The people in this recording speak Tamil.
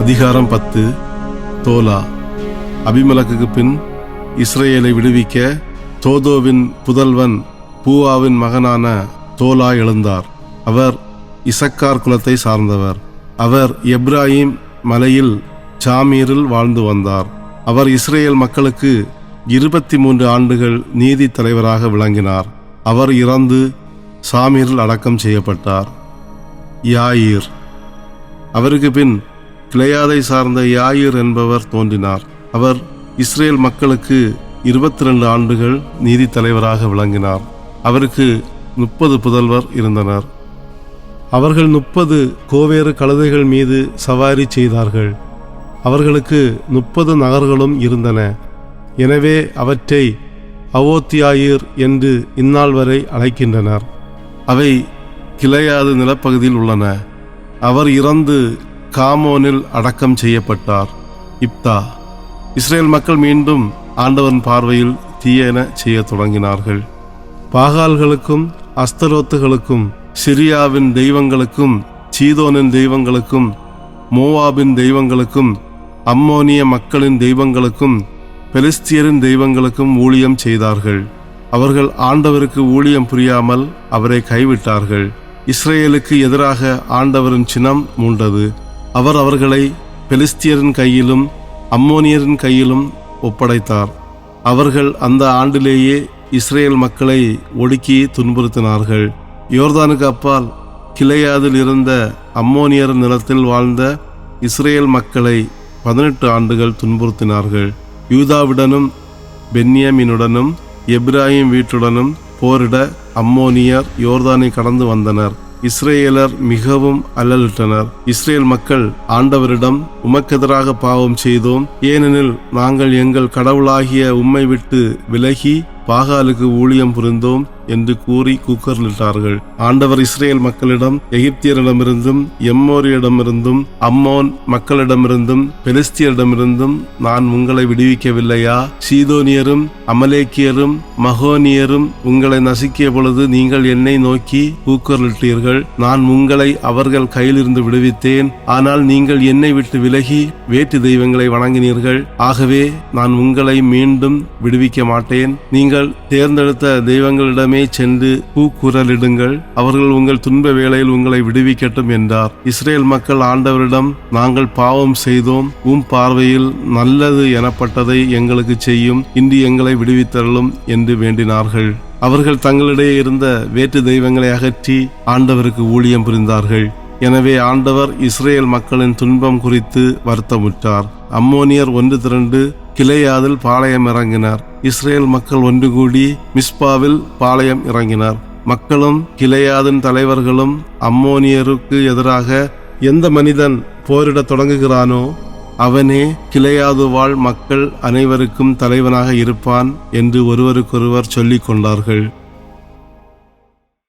அதிகாரம் பத்து. தோலா. அபிமலக்குக்கு பின் இஸ்ரேலை விடுவிக்க தோதோவின் புதல்வன் பூவாவின் மகனான தோலா எழுந்தார். அவர் இசக்கார் குலத்தை சார்ந்தவர். அவர் எப்ராஹிம் மலையில் சாமீரில் வாழ்ந்து வந்தார். அவர் இஸ்ரேல் மக்களுக்கு இருபத்தி மூன்று ஆண்டுகள் நீதி தலைவராக விளங்கினார். அவர் இறந்து சாமீரில் அடக்கம் செய்யப்பட்டார். யாயிர். அவருக்கு பின் கிளையாதை சார்ந்த யாயிர் என்பவர் தோன்றினார். அவர் இஸ்ரேல் மக்களுக்கு இருபத்தி ரெண்டு ஆண்டுகள் நீதி தலைவராக விளங்கினார். அவருக்கு முப்பது புதல்வர் இருந்தனர். அவர்கள் முப்பது கோவேறு கழுதைகள் மீது சவாரி செய்தார்கள். அவர்களுக்கு முப்பது நகர்களும் இருந்தன. எனவே அவற்றை அவோத்தியாயிர் என்று இந்நாள் வரை அழைக்கின்றனர். அவை கிளையாது நிலப்பகுதியில் உள்ளன. அவர் இறந்து காமோனில் அடக்கம் செய்யப்பட்டார். இப்தா. இஸ்ரேல் மக்கள் மீண்டும் ஆண்டவன் பார்வையில் தீயென செய்யத் தொடங்கினார்கள். பாகால்களுக்கும் அஸ்தரோத்துகளுக்கும் சிரியாவின் தெய்வங்களுக்கும் சீதோனின் தெய்வங்களுக்கும் மோவாபின் தெய்வங்களுக்கும் அம்மோனிய மக்களின் தெய்வங்களுக்கும் பெலிஸ்தியரின் தெய்வங்களுக்கும் ஊழியம் செய்தார்கள். அவர்கள் ஆண்டவருக்கு ஊழியம் புரியாமல் அவரை கைவிட்டார்கள். இஸ்ரேலுக்கு எதிராக ஆண்டவரின் சினம் மூண்டது. அவர் அவர்களை பெலிஸ்தியரின் கையிலும் அம்மோனியரின் கையிலும் ஒப்படைத்தார். அவர்கள் அந்த ஆண்டிலேயே இஸ்ரேல் மக்களை ஒடுக்கி துன்புறுத்தினார்கள். யோர்தானுக்கு அப்பால் கிளையாதில் இருந்த அம்மோனியர் நிலத்தில் வாழ்ந்த இஸ்ரேல் மக்களை பதினெட்டு ஆண்டுகள் துன்புறுத்தினார்கள். யூதாவுடனும் பென்னியமினுடனும் எப்ராஹிம் வீட்டுடனும் போரிட அம்மோனியர் யோர்தானை கடந்து வந்தனர். இஸ்ரேலர் மிகவும் அல்லலிட்டனர் இஸ்ரேல் மக்கள் ஆண்டவரிடம் உமக்கெதிராக பாவம் செய்தோம். ஏனெனில் நாங்கள் எங்கள் கடவுளாகிய உம்மை விட்டு விலகி பாகாலுக்கு ஊழியம் புரிந்தோம். என்று கூறி கூக்கர்லிட்டார்கள். ஆண்டவர் இஸ்ரேல் மக்களிடம் எகிப்தியரிடமிருந்தும் எம்மோரியிடமிருந்தும் அம்மோன் மக்களிடமிருந்தும் பெலிஸ்தியரிடமிருந்தும் நான் உங்களை விடுவிக்கவில்லையா? சீதோனியரும் அமலேக்கியரும் மகோனியரும் உங்களை நசுக்கிய பொழுது நீங்கள் என்னை நோக்கி கூக்கர்லிட்டீர்கள். நான் உங்களை அவர்கள் கையிலிருந்து விடுவித்தேன். ஆனால் நீங்கள் என்னை விட்டு விலகி வேற்று தெய்வங்களை வணங்கினீர்கள். ஆகவே நான் உங்களை மீண்டும் விடுவிக்க மாட்டேன் நீங்கள் தேர்ந்தெடுத்த தெய்வங்களிடம் சென்று கூக்குரலிடுங்கள் அவர்கள் உங்கள் துன்ப வேளையில் உங்களை விடுவிக்கட்டும் என்றார். இஸ்ரேல் மக்கள் ஆண்டவரிடம் நாங்கள் பாவம் செய்தோம். உம் பார்வையில் நல்லது எனப்பட்டதை எங்களுக்கு செய்யும். இன்று எங்களை விடுவித்தரலும் என்று வேண்டினார்கள். அவர்கள் தங்களிடையே இருந்த வேற்று தெய்வங்களை அகற்றி ஆண்டவருக்கு ஊழியம் புரிந்தார்கள். எனவே ஆண்டவர் இஸ்ரேல் மக்களின் துன்பம் குறித்து வருத்தமுற்றார். அம்மோனியர் ஒன்று திரண்டு கிளையாதில் பாளையம் இறங்கினார். இஸ்ரேல் மக்கள் ஒன்று கூடி மிஸ்பாவில் பாளையம் இறங்கினார். மக்களும் கிளையாதின் தலைவர்களும் அம்மோனியருக்கு எதிராக எந்த மனிதன் போரிடத் தொடங்குகிறானோ அவனே கிளையாது வாழ் மக்கள் அனைவருக்கும் தலைவனாக இருப்பான் என்று ஒருவருக்கொருவர் சொல்லிக் கொண்டார்கள்.